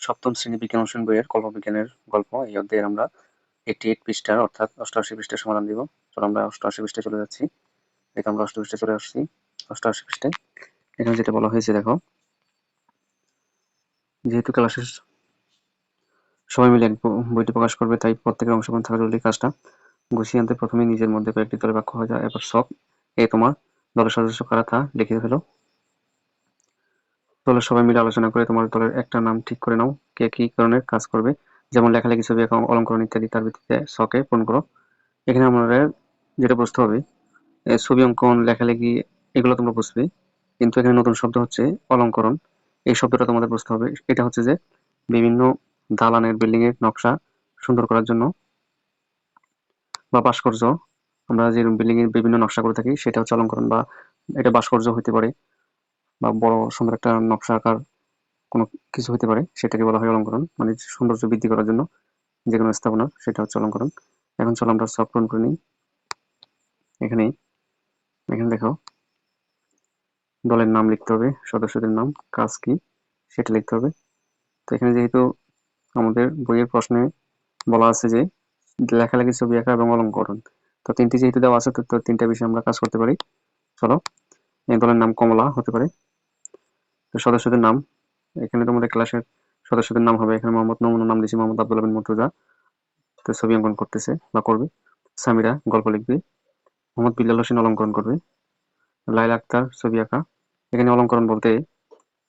সপ্তম শ্রেণি বিজ্ঞান অনুশীলন বইয়ের কল্পবিজ্ঞানের গল্প। এই অধ্যায়ের আমরা এইটি এইট পৃষ্ঠার, অর্থাৎ অষ্টআশি পৃষ্ঠার সমাধান দিব। চলো আমরা অষ্টআশি পৃষ্ঠায় চলে যাচ্ছি। দেখো আমরা অষ্টআশি পৃষ্ঠায় চলে আসছি। অষ্টআশি পৃষ্ঠায়। এখানে যেটা বলা হয়েছে, দেখো, যেহেতু ক্লাসের সবাই মিলে এক বইটি প্রকাশ করবে, তাই প্রত্যেকের অংশগ্রহণ থাকা জরুরি কাজটা। গুছিয়ে আনতে প্রথমে নিজের মধ্যে কয়েকটি দলে বাক্য হয়ে যায়। এরপর সব, এ তোমার দলের সদস্য কারা তা লিখে ফেলো। দলের সবাই মিলে আলোচনা করে তোমার দলের একটা নাম ঠিক করে নাও, কে কি ধরনের কাজ করবে। যেমন লেখালেখি, ছবি অলঙ্করণ ইত্যাদি, তার ভিত্তিতে শখে পূরণ করো। এখানে আমাদের যেটা বুঝতে হবে ছবি অঙ্কন, লেখালেখি, এগুলো তোমরা বুঝবে। কিন্তু এখানে নতুন শব্দ হচ্ছে অলঙ্করণ। এই শব্দটা তোমাদের বুঝতে হবে। এটা হচ্ছে যে বিভিন্ন দালানের বিল্ডিং এর নকশা সুন্দর করার জন্য বা ভাস্কর্য। আমরা যে বিল্ডিং এর বিভিন্ন নকশা করে থাকি, সেটা হচ্ছে অলঙ্করণ বা এটা ভাস্কর্য হতে পারে। বা বড় সুন্দর একটা নকশা আকার কোনো কিছু হতে পারে, সেটাকে বলা হয় অলঙ্করণ। মানে সৌন্দর্য বৃদ্ধি করার জন্য যে কোনো স্থাপনা, সেটা হচ্ছে অলঙ্করণ। এখন চলো আমরা সব পূরণ করে নিই। এখানে এখানে দেখো, দলের নাম লিখতে হবে, সদস্যদের নাম, কাজ কি, সেটা লিখতে হবে। তো এখানে যেহেতু আমাদের বইয়ের প্রশ্নে বলা আছে যে লেখালেখি ছবি আঁকা এবং অলঙ্করণ, তো তিনটি যেহেতু দেওয়া আছে, তো তিনটা বিষয়ে আমরা কাজ করতে পারি। চলো, এই দলের নাম কমলা হতে পারে। সদস্যদের নাম। এখানে তোমাদের ক্লাসের সদস্যদের নাম হবে। এখানে মোহাম্মদ নমুনা নাম দিয়েছি, মোহাম্মদ আব্দুল বিন মুর্তজা। তো ছবি অঙ্কন করতেছে বা করবে। সামিরা গল্প লিখবে। মোহাম্মদ বিল্লাল হোসেন অলঙ্করণ করবে। লাইলা আক্তার ছবি আঁকা। এখানে অলঙ্করণ বলতে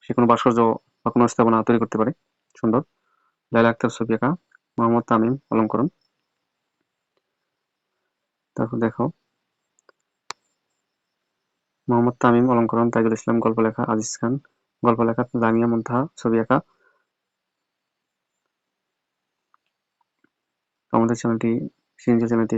সে কোনো ভাস্কর্য বা কোনো স্থাপনা তৈরি করতে পারে। সুন্দর। লাইলা আক্তার ছবি আঁকা। মোহাম্মদ তামিম অলঙ্করণ। তারপর দেখো। মোহাম্মদ তামিম অলঙ্করণ, তাইজুল ইসলাম গল্প লেখা, আজিজ খান। গল্প লেখা জামিয়া মুনতাহা ছবি আঁকা। আমাদের চ্যানেলটি সিএনজি চ্যানেলটি